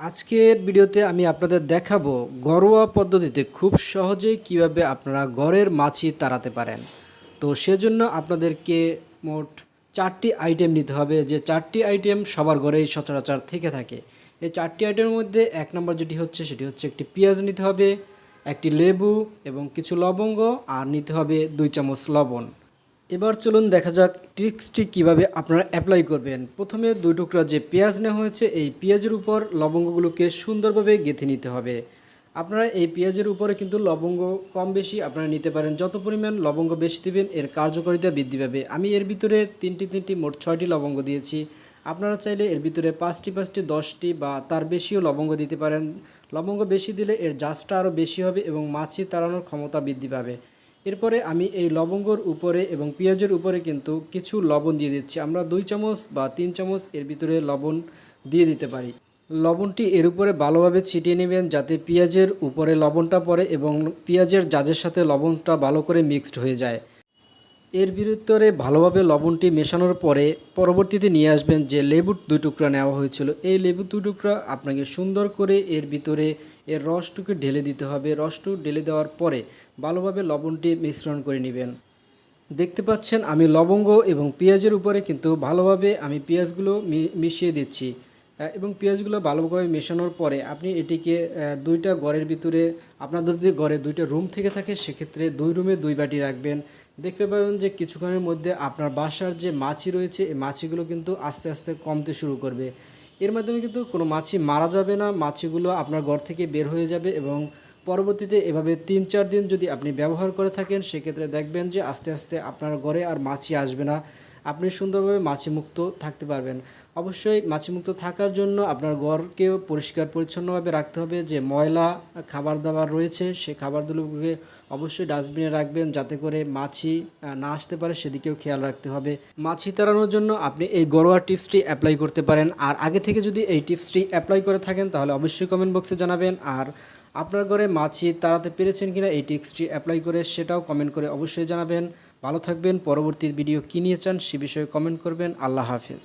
আজকের ভিডিওতে আমি আপনাদের দেখাবো ঘরোয়া পদ্ধতিতে খুব সহজেই কীভাবে আপনারা ঘরের মাছি তাড়াতে পারেন। তো সেজন্য আপনাদেরকে মোট চারটি আইটেম নিতে হবে, যে চারটি আইটেম সবার ঘরেই সচরাচর থেকে থাকে। এই চারটি আইটেমের মধ্যে এক নম্বর যেটি হচ্ছে, সেটি হচ্ছে একটি পেঁয়াজ নিতে হবে, একটি লেবু এবং কিছু লবঙ্গ, আর নিতে হবে দুই চামচ লবণ। এবার চলুন দেখা যাক ট্রিক্সটি কীভাবে আপনারা অ্যাপ্লাই করবেন। প্রথমে দুই টুকরা যে পেঁয়াজ নেওয়া হয়েছে, এই পেঁয়াজের উপর লবঙ্গগুলোকে সুন্দরভাবে গেঁথে নিতে হবে। আপনারা এই পেঁয়াজের উপরে কিন্তু লবঙ্গ কম বেশি আপনারা নিতে পারেন। যত পরিমাণ লবঙ্গ বেশি দিবেন, এর কার্যকারিতা বৃদ্ধি পাবে। আমি এর ভিতরে তিনটি তিনটি, মোট ছয়টি লবঙ্গ দিয়েছি। আপনারা চাইলে এর ভিতরে পাঁচটি পাঁচটি, দশটি বা তার বেশিও লবঙ্গ দিতে পারেন। লবঙ্গ বেশি দিলে এর জাজটা আরও বেশি হবে এবং মাছি তাড়ানোর ক্ষমতা বৃদ্ধি পাবে। এরপরে আমি এই লবঙ্গর উপরে এবং পেঁয়াজের উপরে কিন্তু কিছু লবণ দিয়ে দিচ্ছি। আমরা দুই চামচ বা তিন চামচ এর ভিতরে লবণ দিয়ে দিতে পারি। লবণটি এর উপরে ভালোভাবে ছিটিয়ে নেবেন যাতে পেঁয়াজের উপরে লবণটা পড়ে এবং পেঁয়াজের জাজের সাথে লবণটা ভালো করে মিক্সড হয়ে যায়। এর বিরুদ্ধে ভালোভাবে লবণটি মেশানোর পরে পরবর্তীতে নিয়ে আসবেন যে লেবুর দুই টুকরা নেওয়া হয়েছিল। এই লেবু দুই টুকরা আপনাকে সুন্দর করে এর ভিতরে এর রসটুকু ঢেলে দিতে হবে। রসটু ঢেলে দেওয়ার পরে ভালোভাবে লবণটি মিশ্রণ করে নেবেন। দেখতে পাচ্ছেন, আমি লবঙ্গ এবং পেঁয়াজের উপরে কিন্তু ভালোভাবে আমি পেঁয়াজগুলো মিশিয়ে দিচ্ছি। এবং পেঁয়াজগুলো ভালোভাবে মেশানোর পরে আপনি এটিকে দুইটা ঘরের ভিতরে, আপনাদের যদি ঘরে দুইটা রুম থেকে থাকে, সেক্ষেত্রে দুই রুমে দুই বাটি রাখবেন। দেখতে পাবেন যে কিছুক্ষণের মধ্যে আপনার বাসার যে মাছি রয়েছে, এই মাছিগুলো কিন্তু আস্তে আস্তে কমতে শুরু করবে। এর মাধ্যমে কিন্তু কোনো মাছি মারা যাবে না, মাছিগুলো আপনার ঘর থেকে বের হয়ে যাবে এবং পরবর্তীতে এভাবে তিন চার দিন যদি আপনি ব্যবহার করে থাকেন, সেক্ষেত্রে দেখবেন যে আস্তে আস্তে আপনার ঘরে আর মাছি আসবে না। আপনি সুন্দরভাবে মাছিমুক্ত থাকতে পারবেন। অবশ্যই মাছিমুক্ত থাকার জন্য আপনার ঘরকেও পরিষ্কার পরিচ্ছন্নভাবে রাখতে হবে। যে ময়লা খাবার দাবার রয়েছে সেই খাবারগুলোকে অবশ্যই ডাস্টবিনে রাখবেন যাতে করে মাছি না আসতে পারে, সেদিকেও খেয়াল রাখতে হবে। মাছি তাড়ানোর জন্য আপনি এই ঘরোয়া টিপসটি অ্যাপ্লাই করতে পারেন। আর আগে থেকে যদি এই টিপসটি অ্যাপ্লাই করে থাকেন, তাহলে অবশ্যই কমেন্ট বক্সে জানাবেন। আর আপনার ঘরে মাছি তাড়াতে পেরেছেন কিনা এই টিপসটি অ্যাপ্লাই করে সেটাও কমেন্ট করে অবশ্যই জানাবেন। ভালো থাকবেন। পরবর্তী ভিডিও কী নিয়ে চান সে বিষয়ে কমেন্ট করবেন। আল্লাহ হাফেজ।